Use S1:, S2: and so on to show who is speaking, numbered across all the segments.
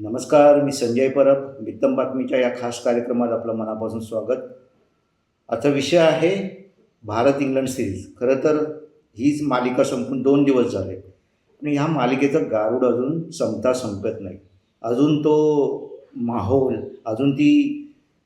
S1: नमस्कार मी संजय परब. मित्तम बातमीच्या या खास कार्यक्रमात आपलं मनापासून स्वागत. आता विषय आहे भारत इंग्लंड सिरीज खरं तर हीच मालिका संपून दोन दिवस झाले. आणि ह्या मालिकेचं गारूड अजून संपता संपत नाही. अजून तो माहोल अजून ती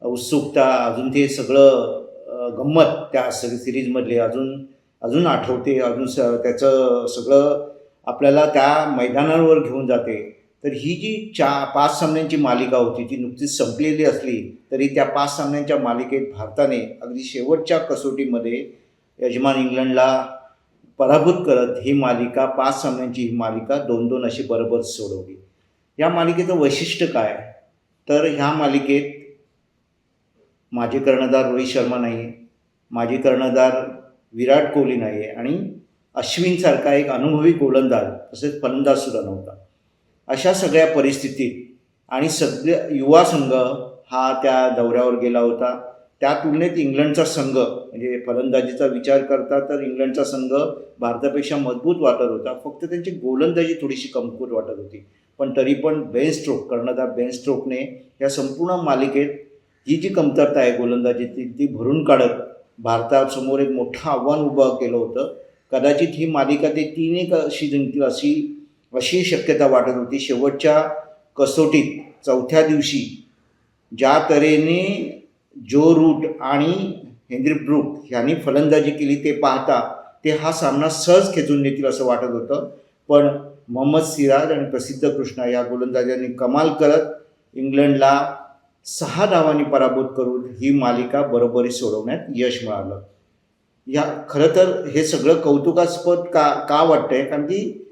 S1: उत्सुकता अजून ते सगळं गंमत त्या सिरीजमधली अजून अजून आठवते अजून स त्याचं सगळं आपल्याला त्या मैदानावर घेऊन जाते. तर ही जी चा पाच सामन्यांची मालिका होती ती नुकतीच संपलेली असली तरी त्या पाच सामन्यांच्या मालिकेत भारताने अगदी शेवटच्या कसोटीमध्ये यजमान इंग्लंडला पराभूत करत ही मालिका पाच सामन्यांची ही मालिका दोन दोन अशी बरोबर सोडवली. या मालिकेचं वैशिष्ट्य काय? तर ह्या मालिकेत माजी कर्णधार रोहित शर्मा नाही आहे माजी कर्णधार विराट कोहली नाही आहे आणि अश्विनसारखा एक अनुभवी गोलंदाज तसेच फलंदाजसुद्धा नव्हता. अशा सगळ्या परिस्थितीत आणि सगळ्या युवा संघ हा त्या दौऱ्यावर गेला होता. त्या तुलनेत इंग्लंडचा संघ म्हणजे फलंदाजीचा विचार करता तर इंग्लंडचा संघ भारतापेक्षा मजबूत वाटत होता. फक्त त्यांची गोलंदाजी थोडीशी कमकुवत वाटत होती. पण तरी पण बेन स्ट्रोक कर्णधार बेन स्ट्रोकने या संपूर्ण मालिकेत ही जी कमतरता आहे गोलंदाजीची ती भरून काढत भारतासमोर एक मोठं आव्हान उभं केलं होतं. कदाचित ही मालिका ते तीन एक अशी जिंकतील अशी अशी शक्यता वाटत होती. शेवटच्या कसोटीत चौथ्या दिवशी ज्या तऱ्हेने जो रूट आणि हेनरी ब्रूक ह्यांनी फलंदाजी केली ते पाहता ते हा सामना सहज खेचून नेतील असं वाटत होतं. पण मोहम्मद सिराज आणि प्रसिद्ध कृष्णा या गोलंदाजांनी कमाल करत इंग्लंडला सहा धावांनी पराभूत करून ही मालिका बरोबरी सोडवण्यात यश मिळालं. या खरं तर हे सगळं कौतुकास्पद का का वाटतंय? कारण की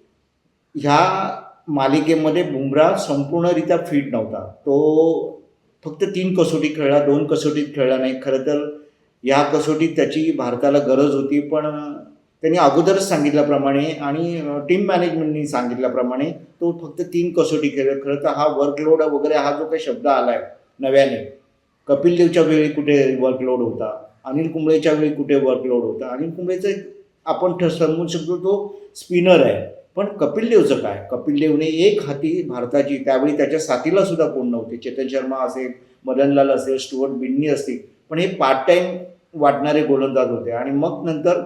S1: ह्या मालिकेमध्ये बुमराह संपूर्णरित्या फिट नव्हता. तो फक्त तीन कसोटी खेळला दोन कसोटीत खेळला नाही. खरं तर ह्या कसोटीत त्याची भारताला गरज होती पण त्यांनी अगोदरच सांगितल्याप्रमाणे आणि टीम मॅनेजमेंटनी सांगितल्याप्रमाणे तो फक्त तीन कसोटी खेळ खरं तर हा वर्कलोड वगैरे हा जो काही शब्द आला आहे नव्याने कपिल देवच्या वेळी कुठे वर्कलोड होता अनिल कुंबळेच्या वेळी कुठे वर्कलोड होता अनिल कुंबळेचं आपण ठ- समजू शकतो तो स्पिनर आहे. पण कपिल देवचं काय? कपिल देवने एक हाती भारताची त्यावेळी त्याच्या साथीला सुद्धा कोण नव्हते? चेतन शर्मा असेल मदनलाल असेल स्टुअर्ट बिन्नी असतील पण हे पार्ट टाइम वाटणारे गोलंदाज होते. आणि मग नंतर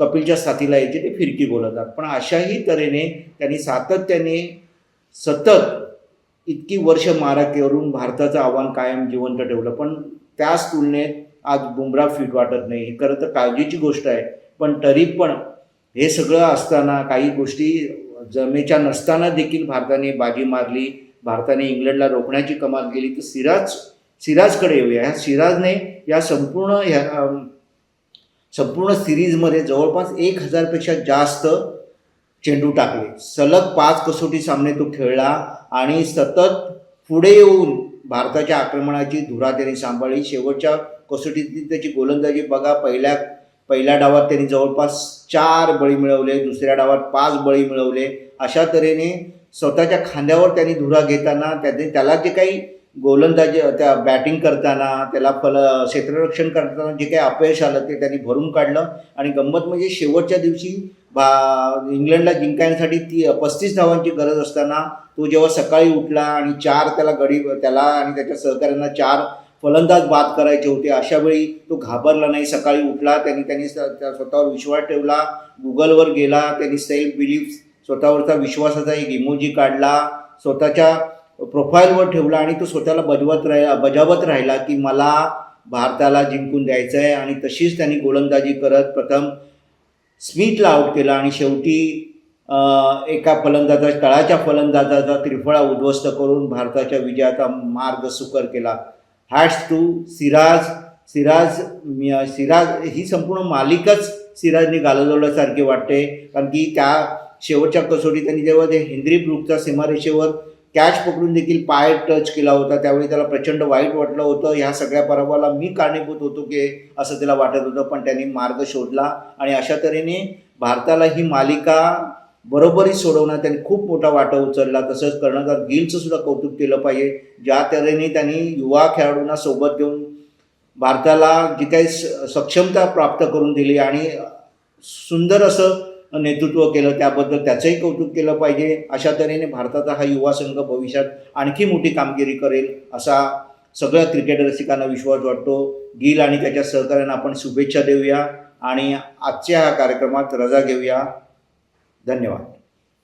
S1: कपिलच्या साथीला यायचे ते फिरकी गोलंदाज. पण अशाही तऱ्हेने त्यांनी सातत्याने सतत इतकी वर्ष मारा करून भारताचं आव्हान कायम जिवंत ठेवलं. पण त्याच तुलनेत आज बुमरा फिट वाटत नाही. हे खरं तर काळजीची गोष्ट आहे. पण तरी पण हे सगळं असताना काही गोष्टी जमेच्या नसताना देखील भारताने बाजी मारली. भारताने इंग्लंडला रोखण्याची कमाल केली. तर सिराज सिराजकडे येऊया. ह्या सिराजने या संपूर्ण ह्या संपूर्ण सिरीजमध्ये जवळपास एक हजारपेक्षा जास्त चेंडू टाकले. सलग पाच कसोटी सामने तो खेळला आणि सतत पुढे येऊन भारताच्या आक्रमणाची धुरा त्याने सांभाळली. शेवटच्या कसोटीतील त्याची गोलंदाजी बघा. पहिल्या पहिल्या डावात त्यांनी जवळपास चार बळी मिळवले दुसऱ्या डावात पाच बळी मिळवले. अशा तऱ्हेने स्वतःच्या खांद्यावर त्यांनी धुरा घेताना त्याने त्याला जे काही गोलंदाजी त्या बॅटिंग करताना त्याला फल क्षेत्ररक्षण करताना जे काही अपयश आलं ते त्यांनी भरून काढलं. आणि गंमत म्हणजे शेवटच्या दिवशी बा इंग्लंडला जिंकण्यासाठी ती पस्तीस धावांची गरज असताना तो जेव्हा सकाळी उठला आणि चार त्याला गडी त्याला आणि त्याच्या सहकाऱ्यांना चार फलंदाज बाद करायचे होते. अशा वेळी तो घाबरला नाही. सकाळी उठला त्यांनी त्यांनी स्वतःवर विश्वास ठेवला. गुगलवर गेला. त्यांनी सेल्फ बिलीफ स्वतःवरचा विश्वासाचा एक इमोजी काढला. स्वतःच्या प्रोफाईलवर ठेवला आणि तो स्वतःला बजवत राहिला बजावत राहिला की मला भारताला जिंकून द्यायचं आहे. आणि तशीच त्यांनी गोलंदाजी करत प्रथम स्मिथला आऊट केला आणि शेवटी एका फलंदाजा तळाच्या फलंदाजाचा त्रिफळा उद्ध्वस्त करून भारताच्या विजयाचा मार्ग सुकर केला. हॅट्स टू सिराज सिराज सिराज ही संपूर्ण मालिकाच सिराजने गालजवल्यासारखी वाटते. कारण की त्या शेवटच्या कसोटीत त्यांनी जेव्हा ते हेनरी ब्रुकच्या सीमारेषेवर कॅच पकडून देखील पाय टच केला होता त्यावेळी त्याला प्रचंड वाईट वाटलं होतं. ह्या सगळ्या पराभवाला मी कारणीभूत होतो की असं त्याला वाटत होतं पण त्यांनी मार्ग शोधला. आणि अशा तऱ्हेने भारताला ही मालिका बरोबरी सोडवण्यात त्यांनी खूप मोठा वाटा उचलला. तसंच कर्णधार गिलचं सुद्धा कौतुक केलं पाहिजे. ज्या तऱ्हेने त्यांनी युवा खेळाडूंना सोबत घेऊन भारताला जी काही स- सक्षमता प्राप्त करून दिली आणि सुंदर असं नेतृत्व केलं त्याबद्दल त्याचंही कौतुक केलं पाहिजे. अशा तऱ्हेने भारताचा हा युवा संघ भविष्यात आणखी मोठी कामगिरी करेल असा सगळ्या क्रिकेट रसिकांना विश्वास वाटतो. गिल आणि त्याच्या सहकार्यांना आपण शुभेच्छा देऊया आणि आजच्या ह्या कार्यक्रमात रजा घेऊया. धन्यवाद.